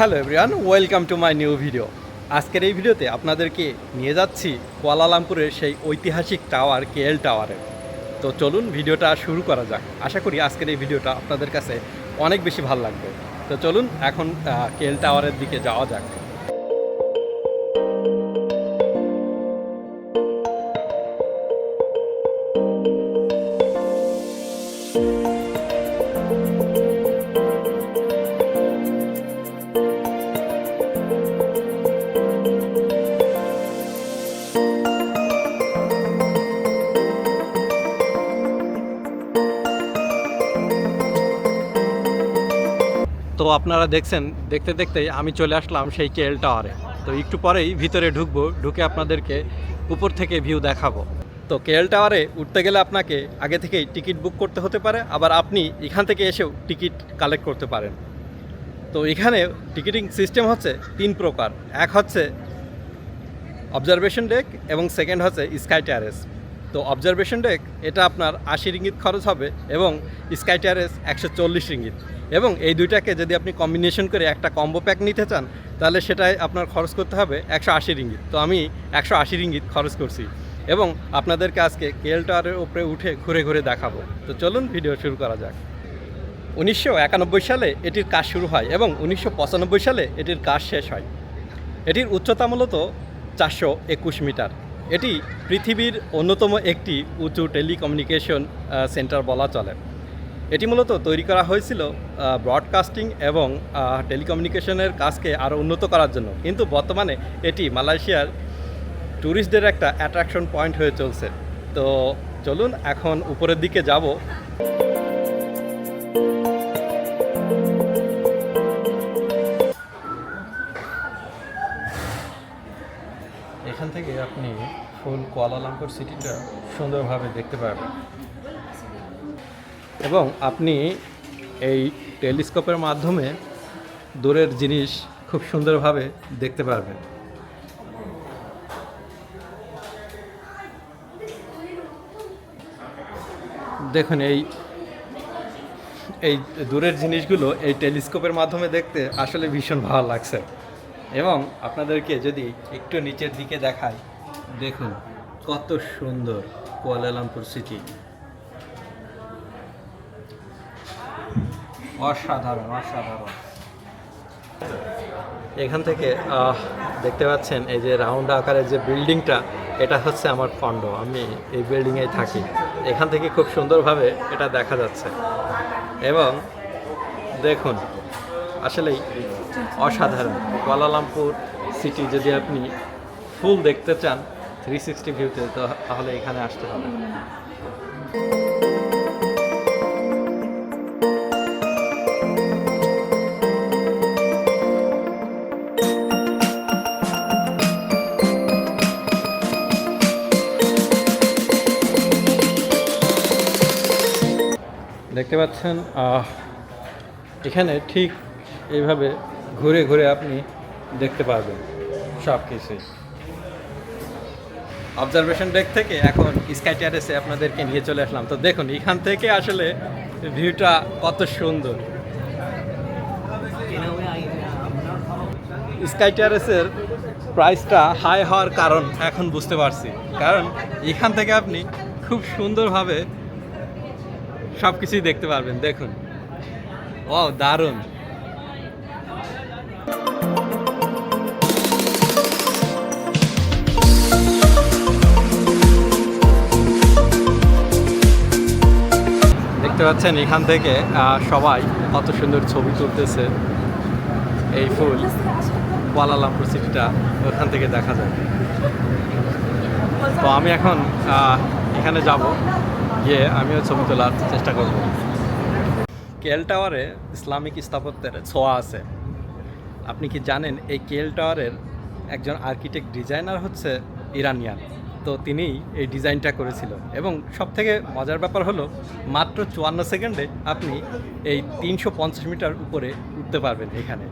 Hello everyone, welcome to my new video. আজকের এই ভিডিওতে আপনাদেরকে নিয়ে যাচ্ছি কোয়ালালামপুরের সেই ঐতিহাসিক টাওয়ার, কেএল টাওয়ারে। তো চলুন ভিডিওটা শুরু করা যাক। আশা করি আজকের এই ভিডিওটা আপনাদের কাছে অনেক বেশি ভালো লাগবে। তো চলুন এখন কেএল টাওয়ারের দিকে যাওয়া যাক। আপনারা দেখছেন, দেখতে দেখতেই আমি চলে আসলাম সেই কেএল টাওয়ারে। তো একটু পরেই ভিতরে ঢুকবো, ঢুকে আপনাদেরকে উপর থেকে ভিউ দেখাবো। তো কেএল টাওয়ারে উঠতে গেলে আপনাকে আগে থেকেই টিকিট বুক করতে হতে পারে, আবার আপনি এখান থেকে এসেও টিকিট কালেক্ট করতে পারেন। তো এখানে টিকিটিং সিস্টেম হচ্ছে তিন প্রকার। এক হচ্ছে অবজারভেশন ডেক এবং সেকেন্ড হচ্ছে স্কাই ট্যারেস তো অবজারভেশন ডেক এটা আপনার আশি রিঙ্গিত খরচ হবে এবং স্কাই ট্যারেস একশো চল্লিশ রিঙ্গিত। এবং এই দুইটাকে যদি আপনি কম্বিনেশন করে একটা কম্বো প্যাক নিতে চান, তাহলে সেটাই আপনার খরচ করতে হবে একশো আশি রিঙ্গিত। তো আমি একশো আশি রিঙ্গিত খরচ করছি এবং আপনাদেরকে আজকে কেএল টাওয়ারের উপরে উঠে ঘুরে ঘুরে দেখাবো। তো চলুন ভিডিও শুরু করা যাক। উনিশশো একানব্বই সালে এটির কাজ শুরু হয় এবং উনিশশো পঁচানব্বই সালে এটির কাজ শেষ হয়। এটির উচ্চতা মূলত চারশো একুশ মিটার। এটি পৃথিবীর অন্যতম একটি উঁচু টেলিকমিউনিকেশন সেন্টার বলা চলে। এটি মূলত তৈরি করা হয়েছিল ব্রডকাস্টিং এবং টেলিকমিউনিকেশনের কাজকে আরও উন্নত করার জন্য। কিন্তু বর্তমানে এটি মালয়েশিয়ার ট্যুরিস্টদের একটা অ্যাট্রাকশন পয়েন্ট হয়ে চলছে। তো চলুন এখন উপরের দিকে যাব। এখান থেকে আপনি ফুল কুয়ালালামপুর সিটিটা সুন্দরভাবে দেখতে পারবেন। এবং আপনি এই টেলিস্কোপের মাধ্যমে দূরের জিনিস খুব সুন্দরভাবে দেখতে পারবেন। দেখুন, এই এই দূরের জিনিসগুলো এই টেলিস্কোপের মাধ্যমে দেখতে আসলে ভীষণ ভালো লাগছে। এবং আপনাদেরকে যদি একটু নিচের দিকে দেখাই, দেখুন কত সুন্দর কুয়ালালামপুর সিটি অসাধারণ অসাধারণ। এখান থেকে দেখতে পাচ্ছেন এই যে রাউন্ড আকারের যে বিল্ডিংটা এটা হচ্ছে আমার কন্ড আমি এই বিল্ডিংয়েই থাকি। এখান থেকে খুব সুন্দরভাবে এটা দেখা যাচ্ছে। এবং দেখুন, আসলেই অসাধারণ। কুয়ালালামপুর সিটি যদি আপনি ফুল দেখতে চান থ্রি সিক্সটি ভিউতে তাহলে এখানে আসতে হবে। দেখতে পাচ্ছেন এখানে ঠিক এইভাবে ঘুরে ঘুরে আপনি দেখতে পারবেন সব কিছুই অবজারভেশন ডেক থেকে এখন স্কাই টেরেসে আপনাদেরকে নিয়ে চলে আসলাম। তো দেখুন, এখান থেকে আসলে ভিউটা কত সুন্দর। স্কাই টেরেসের প্রাইসটা হাই হওয়ার কারণ এখন বুঝতে পারছি। কারণ এখান থেকে আপনি খুব সুন্দরভাবে সব কিছুই দেখতে পারবেন। দেখুন। ও দারুণ। পাচ্ছেন এখান থেকে সবাই কত সুন্দর ছবি তুলতেছে। এই ফুল কুয়ালালামপুর সিটিটা ওখান থেকে দেখা যায়। তো আমি এখন এখানে যাব, গিয়ে আমিও ছবি তোলার চেষ্টা করব। কেএল টাওয়ারে ইসলামিক স্থাপত্যের ছোঁয়া আছে। আপনি কি জানেন, এই কেএল টাওয়ারের একজন আর্কিটেক্ট ডিজাইনার হচ্ছে ইরানিয়ান? তো তিনিই এই ডিজাইনটা করেছিল এবং সব থেকে মজার ব্যাপার হলো, মাত্র চুয়ান্ন সেকেন্ডে আপনি এই তিনশো পঞ্চাশ মিটার উপরে উঠতে পারবেন এখানে।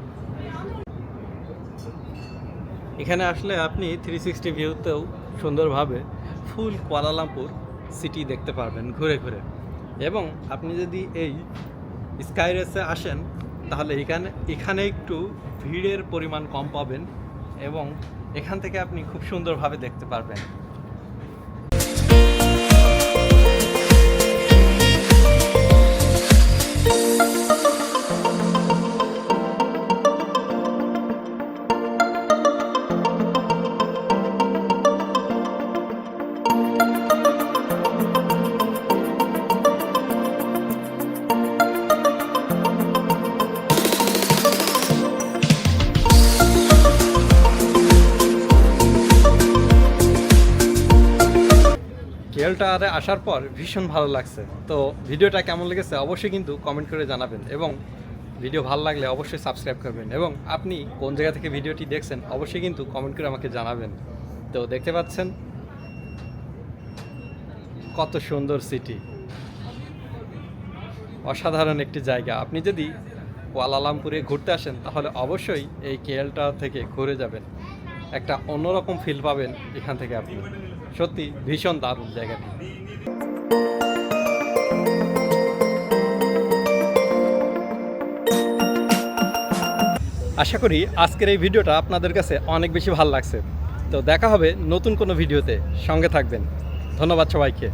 এখানে আসলে আপনি থ্রি সিক্সটি ভিউতেও সুন্দরভাবে ফুল কুয়ালালামপুর সিটি দেখতে পারবেন ঘুরে ঘুরে। এবং আপনি যদি এই স্কাই রেসে আসেন, তাহলে এখানে এখানে একটু ভিড়ের পরিমাণ কম পাবেন এবং এখান থেকে আপনি খুব সুন্দরভাবে দেখতে পারবেন। কেএল টাওয়ারে আসার পর ভীষণ ভালো লাগছে। তো ভিডিওটা কেমন লেগেছে অবশ্যই কিন্তু কমেন্ট করে জানাবেন এবং ভিডিও ভালো লাগলে অবশ্যই সাবস্ক্রাইব করবেন এবং আপনি কোন জায়গা থেকে ভিডিওটি দেখছেন অবশ্যই কিন্তু কমেন্ট করে আমাকে জানাবেন। তো দেখতে পাচ্ছেন কত সুন্দর সিটি অসাধারণ একটি জায়গা। আপনি যদি কুয়ালালামপুরে ঘুরতে আসেন, তাহলে অবশ্যই এই কেএল টাওয়ার থেকে ঘুরে যাবেন। একটা অন্যরকম ফিল পাবেন এখান থেকে আপনি। সত্যি ভীষণ দারুণ জায়গাটি। আশা করি আজকের এই ভিডিওটা আপনাদের কাছে অনেক বেশি ভালো লাগছে। তো দেখা হবে নতুন কোনো ভিডিওতে। সঙ্গে থাকবেন। ধন্যবাদ সবাইকে।